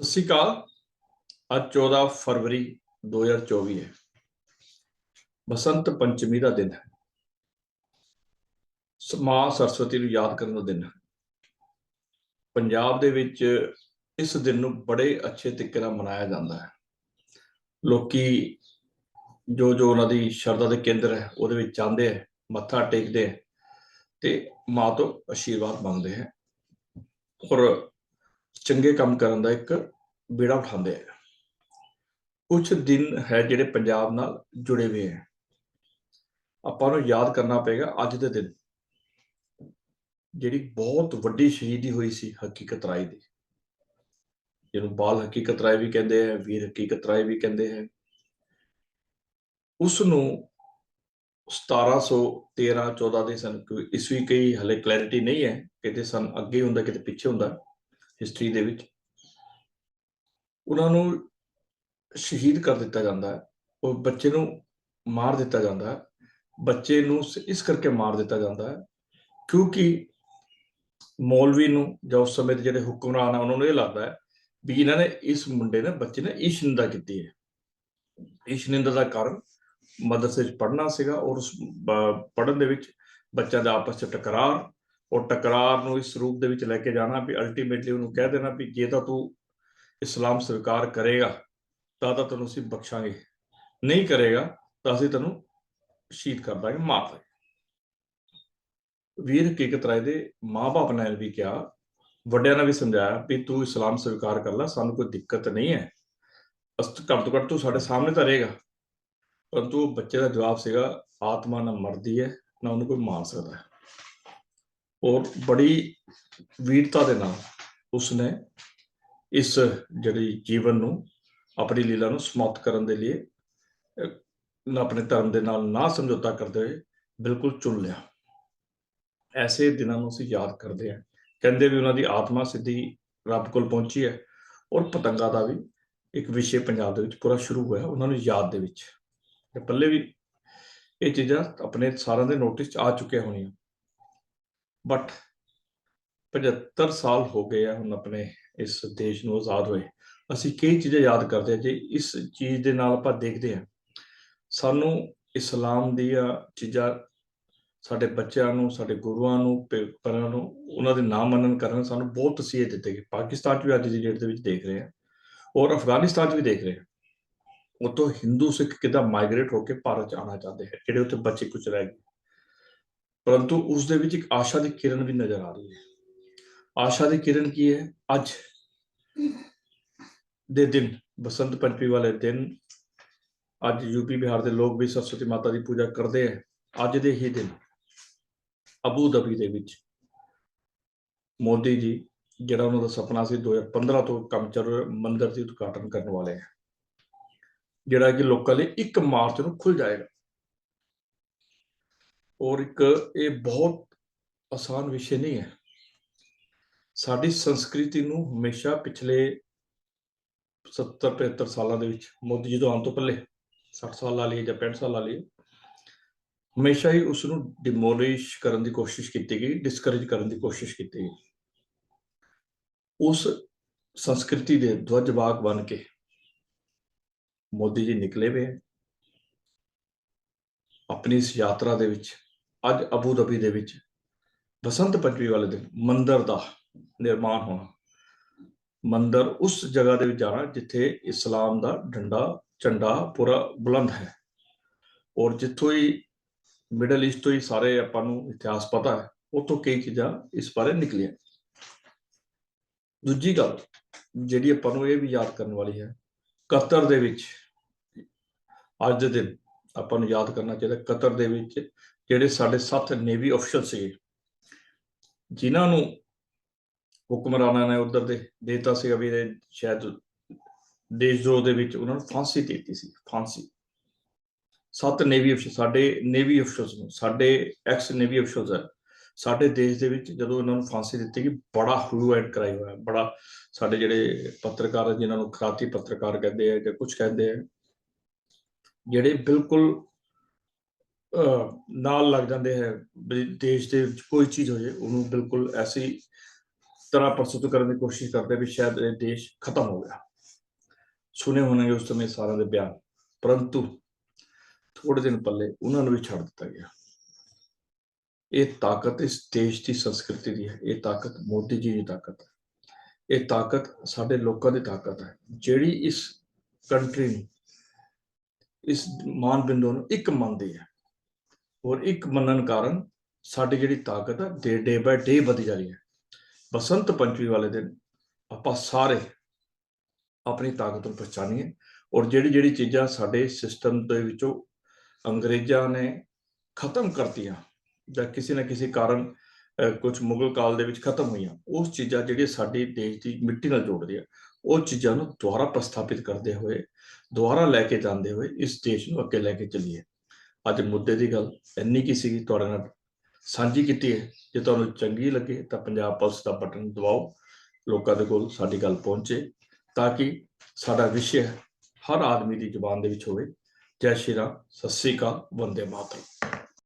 ਸਤਿ ਸ਼੍ਰੀ ਅਕਾਲ। ਅੱਜ 14 ਫਰਵਰੀ 2024 ਹੈ। ਬਸੰਤ ਪੰਚਮੀ ਦਾ ਦਿਨ ਹੈ। ਮਾਂ ਸਰਸਵਤੀ ਨੂੰ ਯਾਦ ਕਰਨ ਦਾ ਦਿਨ ਹੈ। ਪੰਜਾਬ ਦੇ ਵਿੱਚ ਇਸ ਦਿਨ ਨੂੰ ਬੜੇ ਅੱਛੇ ਤਰੀਕੇ ਨਾਲ ਮਨਾਇਆ ਜਾਂਦਾ ਹੈ। ਲੋਕੀ ਜੋ ਜੋ ਉਹਨਾਂ ਦੀ ਸ਼ਰਧਾ ਦੇ ਕੇਂਦਰ ਹੈ, ਉਹਦੇ ਵਿੱਚ ਜਾਂਦੇ ਹੈ, ਮੱਥਾ ਟੇਕਦੇ ਹੈ ਤੇ ਮਾਂ ਤੋਂ ਆਸ਼ੀਰਵਾਦ ਮੰਗਦੇ ਹੈ। ਔਰ ਚੰਗੇ ਕੰਮ ਕਰਨ ਦਾ ਇੱਕ ਬੇੜਾ ਉਠਾਉਂਦੇ ਆ। ਕੁਝ ਦਿਨ ਹੈ ਜਿਹੜੇ ਪੰਜਾਬ ਨਾਲ ਜੁੜੇ ਹੋਏ ਹੈ ਆਪਾਂ ਨੂੰ ਯਾਦ ਕਰਨਾ ਪਏਗਾ ਅੱਜ ਦੇ ਦਿਨ। ਜਿਹੜੀ ਬਹੁਤ ਵੱਡੀ ਸ਼ਹੀਦੀ ਹੋਈ ਸੀ ਹਕੀਕਤ ਰਾਏ ਦੀ। ਜਿਹਨੂੰ ਬਾਲ ਹਕੀਕਤ ਰਾਏ ਵੀ ਕਹਿੰਦੇ ਆ, ਵੀਰ ਹਕੀਕਤ ਰਾਏ ਵੀ ਕਹਿੰਦੇ ਹੈ ਉਸ ਨੂੰ 1713 14 ਦੇ ਸਨ, ਕੋਈ ਈਸਵੀ ਕਈ ਹਲੇ ਕਲੈਰਿਟੀ ਨਹੀਂ ਹੈ। ਕਿਤੇ ਸਨ ਅੱਗੇ ਹੁੰਦਾ, ਕਿਤੇ ਪਿੱਛੇ ਹੁੰਦਾ। ਹਿਸਟਰੀ ਦੇ ਵਿੱਚ। ਉਹਨਾਂ ਨੂੰ ਸ਼ਹੀਦ ਕਰ ਦਿੱਤਾ ਜਾਂਦਾ ਹੈ। ਉਹ ਬੱਚੇ ਨੂੰ ਮਾਰ ਦਿੱਤਾ ਜਾਂਦਾ ਹੈ। ਬੱਚੇ ਨੂੰ ਇਸ ਕਰਕੇ ਮਾਰ ਦਿੱਤਾ ਜਾਂਦਾ ਹੈ ਕਿਉਂਕਿ ਮੌਲਵੀ ਨੂੰ ਜਾਂ ਉਸ ਸਮੇਂ ਦੇ ਜਿਹੜੇ ਹੁਕਮਰਾਨ ਆ, ਉਹਨਾਂ ਨੂੰ ਇਹ ਲੱਗਦਾ ਹੈ ਵੀ ਇਹਨਾਂ ਨੇ ਇਸ ਮੁੰਡੇ ਨੇ, ਬੱਚੇ ਨੇ ਇਸ਼ਨਿੰਦਾ ਕੀਤੀ ਹੈ। ਇਸ਼ਨਿੰਦਾ ਦਾ ਕਾਰਨ ਮਦਰਸੇ 'ਚ ਪੜ੍ਹਨਾ ਸੀਗਾ ਔਰ ਉਸ ਪੜ੍ਹਨ ਦੇ ਵਿੱਚ ਬੱਚਿਆਂ ਦਾ ਆਪਸ 'ਚ ਟਕਰਾਰ ਔਰ ਟਕਰਾਰ ਨੂੰ ਇਸ ਰੂਪ ਦੇ ਵਿੱਚ ਲੈ ਕੇ ਜਾਣਾ ਵੀ ਅਲਟੀਮੇਟਲੀ ਉਹਨੂੰ ਕਹਿ ਦੇਣਾ ਵੀ ਜੇ ਤਾਂ ਤੂੰ ਇਸਲਾਮ ਸਵੀਕਾਰ ਕਰੇਗਾ, ਤਾਂ ਤਾਂ ਤੈਨੂੰ ਅਸੀਂ ਬਖਸ਼ਾਂਗੇ। ਨਹੀਂ ਕਰੇਗਾ, ਤਾਂ ਅਸੀਂ ਤੈਨੂੰ ਸ਼ਹੀਦ ਕਰ ਦਾਂਗੇ, ਮਾਰ ਦਾਂਗੇ। ਵੀਰ ਹਕੀਕਤ ਰਾਏ ਦੇ ਮਾਪੇ ਨੇ ਵੀ ਕਿਹਾ, ਵੱਡਿਆਂ ਨੇ ਵੀ ਸਮਝਾਇਆ ਵੀ ਤੂੰ ਇਸਲਾਮ ਸਵੀਕਾਰ ਕਰ ਲੈ, ਸਾਨੂੰ ਕੋਈ ਦਿੱਕਤ ਨਹੀਂ ਹੈ। ਅਸਤ ਘੱਟ ਤੋਂ ਘੱਟ ਤੂੰ ਸਾਡੇ ਸਾਹਮਣੇ ਤਾਂ ਰਹੇਗਾ। ਪਰੰਤੂ ਬੱਚੇ ਦਾ ਜਵਾਬ ਸੀਗਾ, ਆਤਮਾ ਨਾ ਮਰਦੀ ਹੈ, ਨਾ ਉਹਨੂੰ ਕੋਈ ਮਾਰ ਸਕਦਾ ਹੈ। ਔਰ ਬੜੀ ਵੀਰਤਾ ਦੇ ਨਾਲ ਉਸਨੇ ਇਸ ਜਿਹੜੀ ਜੀਵਨ ਨੂੰ, ਆਪਣੀ ਲੀਲਾ ਨੂੰ ਸਮਾਪਤ ਕਰਨ ਦੇ ਲਈ ਆਪਣੇ ਧਰਮ ਦੇ ਨਾਲ ਨਾ ਸਮਝੌਤਾ ਕਰਦੇ ਹੋਏ ਬਿਲਕੁਲ ਚੁਣ ਲਿਆ। ਐਸੇ ਦਿਨਾਂ ਨੂੰ ਅਸੀਂ ਯਾਦ ਕਰਦੇ ਹਾਂ। ਕਹਿੰਦੇ ਵੀ ਉਹਨਾਂ ਦੀ ਆਤਮਾ ਸਿੱਧੀ ਰੱਬ ਕੋਲ ਪਹੁੰਚੀ ਹੈ ਔਰ ਪਤੰਗਾ ਦਾ ਵੀ ਇੱਕ ਵਿਸ਼ੇ ਪੰਜਾਬ ਦੇ ਵਿੱਚ ਪੂਰਾ ਸ਼ੁਰੂ ਹੋਇਆ ਉਹਨਾਂ ਨੂੰ ਯਾਦ ਦੇ ਵਿੱਚ। ਤੇ ਪੱਲੇ ਵੀ ਇਹ ਚੀਜ਼ਾਂ ਆਪਣੇ ਸਾਰਿਆਂ ਦੇ ਨੋਟਿਸ 'ਚ ਆ ਚੁੱਕੀਆਂ ਹੋਣੀਆਂ। ਬਟ 75 ਸਾਲ ਹੋ ਗਏ ਆ ਹੁਣ ਆਪਣੇ ਇਸ ਦੇਸ਼ ਨੂੰ ਆਜ਼ਾਦ ਹੋਏ। ਅਸੀਂ ਕਈ ਚੀਜ਼ਾਂ ਯਾਦ ਕਰਦੇ ਹਾਂ ਜੇ ਇਸ ਚੀਜ਼ ਦੇ ਨਾਲ ਆਪਾਂ ਦੇਖਦੇ ਹਾਂ ਸਾਨੂੰ ਇਸਲਾਮ ਦੀਆਂ ਚੀਜ਼ਾਂ ਸਾਡੇ ਬੱਚਿਆਂ ਨੂੰ, ਸਾਡੇ ਗੁਰੂਆਂ ਨੂੰ, ਪੇਪਰਾਂ ਨੂੰ, ਉਹਨਾਂ ਦੇ ਨਾਮ ਮੰਨਣ ਕਰਨ ਸਾਨੂੰ ਬਹੁਤ ਤਸੀਹੇ ਦਿੱਤੇ ਗਏ। ਪਾਕਿਸਤਾਨ 'ਚ ਵੀ ਅੱਜ ਦੀ ਡੇਟ ਦੇ ਵਿੱਚ ਦੇਖ ਰਹੇ ਹਾਂ ਔਰ ਅਫਗਾਨਿਸਤਾਨ 'ਚ ਵੀ ਦੇਖ ਰਹੇ ਹਾਂ ਉਤੋਂ ਹਿੰਦੂ, ਸਿੱਖ ਕਿੱਦਾਂ ਮਾਈਗ੍ਰੇਟ ਹੋ ਕੇ ਭਾਰਤ 'ਚ ਆਉਣਾ ਚਾਹੁੰਦੇ ਹੈ ਜਿਹੜੇ ਉੱਥੇ ਬੱਚੇ ਕੁਝ ਰਹਿ ਗਏ। ਪਰੰਤੂ ਉਸ ਦੇ ਵਿੱਚ ਇੱਕ ਆਸ਼ਾ ਦੀ ਕਿਰਨ ਵੀ ਨਜ਼ਰ ਆ ਰਹੀ ਹੈ। ਆਸ਼ਾ ਦੀ ਕਿਰਨ ਕੀ ਹੈ? ਅੱਜ ਦੇ ਦਿਨ, ਬਸੰਤ ਪੰਚਮੀ ਵਾਲੇ ਦਿਨ, ਅੱਜ ਯੂਪੀ ਬਿਹਾਰ ਦੇ ਲੋਕ ਵੀ ਸਰਸਵਤੀ ਮਾਤਾ ਦੀ ਪੂਜਾ ਕਰਦੇ ਹੈ ਅੱਜ ਦੇ ਹੀ ਦਿਨ ਅਬੂ ਧਬੀ ਦੇ ਵਿੱਚ। ਮੋਦੀ ਜੀ, ਜਿਹੜਾ ਉਹਨਾਂ ਦਾ ਸੁਪਨਾ ਸੀ 2015 ਤੋਂ ਕੰਮ ਚੱਲ ਰਿਹਾ ਮੰਦਿਰ ਦੀ ਉਦਘਾਟਨ ਕਰਨ ਵਾਲੇ ਹੈ ਜਿਹੜਾ ਕਿ ਲੋਕਾਂ ਲਈ 1 ਮਾਰਚ ਨੂੰ ਖੁੱਲ ਜਾਏਗਾ। ਔਰ ਇੱਕ ਇਹ ਬਹੁਤ ਆਸਾਨ ਵਿਸ਼ੇ ਨਹੀਂ ਹੈ ਸਾਡੀ ਸੰਸਕ੍ਰਿਤੀ ਨੂੰ ਹਮੇਸ਼ਾ ਪਿਛਲੇ 70 75 ਸਾਲਾਂ ਦੇ ਵਿੱਚ, ਮੋਦੀ ਜੀ ਤੋਂ ਆਉਣ ਤੋਂ ਪਹਿਲੇ 60 ਸਾਲ ਲਾ ਲਈਏ ਜਾਂ 65 ਸਾਲ ਲਾ ਲਈਏ, ਹਮੇਸ਼ਾ ਹੀ ਉਸ ਨੂੰ ਡਿਮੋਲਿਸ਼ ਕਰਨ ਦੀ ਕੋਸ਼ਿਸ਼ ਕੀਤੀ ਗਈ ਡਿਸਕਰੇਜ ਕਰਨ ਦੀ ਕੋਸ਼ਿਸ਼ ਕੀਤੀ ਗਈ ਉਸ ਸੰਸਕ੍ਰਿਤੀ ਦੇ ਧਵਜਵਾਗ ਬਣ ਕੇ ਮੋਦੀ ਜੀ ਨਿਕਲੇ ਵੇ ਹੈ। ਆਪਣੀ ਇਸ ਯਾਤਰਾ ਦੇ ਵਿੱਚ ਅੱਜ ਅਬੂ ਧਬੀ ਦੇ ਵਿੱਚ ਬਸੰਤ ਪੰਚਮੀ ਵਾਲੇ ਦਿਨ ਮੰਦਰ ਦਾ ਨਿਰਮਾਣ ਹੋਣਾ। ਮੰਦਰ ਉਸ ਜਗ੍ਹਾ ਦੇ ਵਿੱਚ ਜਾਣਾ ਜਿੱਥੇ ਇਸਲਾਮ ਦਾ ਡੰਡਾ, ਝੰਡਾ ਪੂਰਾ ਬੁਲੰਦ ਹੈ। ਔਰ ਜਿੱਥੋਂ ਹੀ ਮਿਡਲ ਈਸਟ ਤੋਂ ਹੀ ਸਾਰੇ ਆਪਾਂ ਨੂੰ ਇਤਿਹਾਸ ਪਤਾ ਹੈ ਉਤੋਂ ਕਈ ਚੀਜ਼ਾਂ ਇਸ ਬਾਰੇ ਨਿਕਲੀਆਂ। ਦੂਜੀ ਗੱਲ ਜਿਹੜੀ ਆਪਾਂ ਨੂੰ ਇਹ ਵੀ ਯਾਦ ਕਰਨ ਵਾਲੀ ਹੈ, ਕਤਰ ਦੇ ਵਿੱਚ ਅੱਜ ਦੇ ਦਿਨ ਆਪਾਂ ਨੂੰ ਯਾਦ ਕਰਨਾ ਚਾਹੀਦਾ, ਕਤਰ ਦੇ ਵਿੱਚ ਜਿਹੜੇ ਸਾਡੇ ਸੱਤ ਨੇਵੀ ਅਫਸਰ ਸੀਗੇ ਜਿਨ੍ਹਾਂ ਨੂੰ ਹੁਕਮਰਾਨਾਂ ਨੇ ਉਧਰ ਦੇ ਦੇਤਾ ਸੀਗਾ ਵੀ ਸ਼ਾਇਦ ਦੇਸ਼ਦਰੋਹ ਦੇ ਵਿੱਚ ਉਹਨਾਂ ਨੂੰ ਫਾਂਸੀ ਦੇ ਦਿੱਤੀ ਸੀ, ਫਾਂਸੀ। ਸੱਤ ਨੇਵੀ ਅਫਸਰ ਸਾਡੇ ਨੇਵੀ ਅਫਸਰਸ ਨੂੰ, ਸਾਡੇ ਐਕਸ ਨੇਵੀ ਅਫਸਰਸ ਹੈ ਸਾਡੇ ਦੇਸ਼ ਦੇ ਵਿੱਚ ਜਦੋਂ ਉਹਨਾਂ ਨੂੰ ਫਾਂਸੀ ਦਿੱਤੀ ਗਈ, ਬੜਾ ਹਲੂ ਐਡ ਕਰਾਈ ਹੋਇਆ, ਬੜਾ ਸਾਡੇ ਜਿਹੜੇ ਪੱਤਰਕਾਰ ਜਿਨ੍ਹਾਂ ਨੂੰ ਖਰਾਤੀ ਪੱਤਰਕਾਰ ਕਹਿੰਦੇ ਆ ਜਾਂ ਕੁਝ ਕਹਿੰਦੇ ਆ, ਜਿਹੜੇ ਬਿਲਕੁਲ ਨਾਲ ਲੱਗ ਜਾਂਦੇ ਹੈ ਵੀ ਦੇਸ਼ ਦੇ ਵਿੱਚ ਕੋਈ ਚੀਜ਼ ਹੋ ਜਾਏ ਉਹਨੂੰ ਬਿਲਕੁਲ ਐਸੀ ਤਰ੍ਹਾਂ ਪ੍ਰਸਤੁਤ ਕਰਨ ਦੀ ਕੋਸ਼ਿਸ਼ ਕਰਦੇ ਵੀ ਸ਼ਾਇਦ ਇਹ ਦੇਸ਼ ਖਤਮ ਹੋ ਗਿਆ। ਸੁਨੇ ਹੋਣਗੇ ਉਸ ਸਮੇਂ ਸਾਰਿਆਂ ਦੇ ਬਿਆਨ, ਪਰੰਤੂ ਥੋੜੇ ਦਿਨ ਪੱਲੇ ਉਹਨਾਂ ਨੂੰ ਵੀ ਛੱਡ ਦਿੱਤਾ ਗਿਆ। ਇਹ ਤਾਕਤ ਇਸ ਦੇਸ਼ ਦੀ ਸੰਸਕ੍ਰਿਤੀ ਦੀ ਹੈ, ਇਹ ਤਾਕਤ ਮੋਦੀ ਜੀ ਦੀ ਤਾਕਤ ਹੈ। ਇਹ ਤਾਕਤ ਸਾਡੇ ਲੋਕਾਂ ਦੀ ਤਾਕਤ ਹੈ, ਜਿਹੜੀ ਇਸ ਕੰਟਰੀ ਨੂੰ, ਇਸ ਮਾਨ ਬਿੰਦੂ ਨੂੰ ਇੱਕ ਮੰਨਦੀ ਹੈ। ਔਰ ਇੱਕ ਮੰਨਣ ਕਾਰਨ ਸਾਡੀ ਜਿਹੜੀ ਤਾਕਤ ਹੈ ਡੇ ਡੇ ਬਾਏ ਡੇ ਵਧੀ ਜਾ ਰਹੀ ਹੈ। ਬਸੰਤ ਪੰਚਮੀ ਵਾਲੇ ਦਿਨ ਆਪਾਂ ਸਾਰੇ ਆਪਣੀ ਤਾਕਤ ਨੂੰ ਪਛਾਣੀਏ ਔਰ ਜਿਹੜੀ ਜਿਹੜੀ ਚੀਜ਼ਾਂ ਸਾਡੇ ਸਿਸਟਮ ਦੇ ਵਿੱਚੋਂ ਅੰਗਰੇਜ਼ਾਂ ਨੇ ਖਤਮ ਕਰਤੀਆਂ ਜਾਂ ਕਿਸੇ ਨਾ ਕਿਸੇ ਕਾਰਨ ਕੁਝ ਮੁਗਲ ਕਾਲ ਦੇ ਵਿੱਚ ਖਤਮ ਹੋਈਆਂ, ਉਸ ਚੀਜ਼ਾਂ ਜਿਹੜੀਆਂ ਸਾਡੇ ਦੇਸ਼ ਦੀ ਮਿੱਟੀ ਨਾਲ ਜੋੜਦੀਆਂ ਉਹ ਚੀਜ਼ਾਂ ਨੂੰ ਦੁਬਾਰਾ ਪ੍ਰਸਥਾਪਿਤ ਕਰਦੇ ਹੋਏ, ਦੁਬਾਰਾ ਲੈ ਕੇ ਜਾਂਦੇ ਹੋਏ ਇਸ ਦੇਸ਼ ਨੂੰ ਅੱਗੇ ਲੈ ਕੇ ਚੱਲੀਏ। ਅੱਜ ਮੁੱਦੇ ਦੀ ਗੱਲ ਇੰਨੀ ਕੀ ਸੀਗੀ ਤੁਹਾਡੇ ਨਾਲ ਸਾਂਝੀ ਕੀਤੀ ਹੈ। ਜੇ ਤੁਹਾਨੂੰ ਚੰਗੀ ਲੱਗੇ ਤਾਂ ਪੰਜਾਬ ਪੁਲਿਸ ਦਾ ਬਟਨ ਦਬਾਓ, ਲੋਕਾਂ ਦੇ ਕੋਲ ਸਾਡੀ ਗੱਲ ਪਹੁੰਚੇ ਤਾਂ ਕਿ ਸਾਡਾ ਵਿਸ਼ੇ ਹਰ ਆਦਮੀ ਦੀ ਜ਼ੁਬਾਨ ਦੇ ਵਿੱਚ ਹੋਵੇ। ਜੈ ਸ਼੍ਰੀ ਰਾਮ, ਸਤਿ ਸ੍ਰੀ ਅਕਾਲ, ਵੰਦੇ ਮਾਤਰਮ।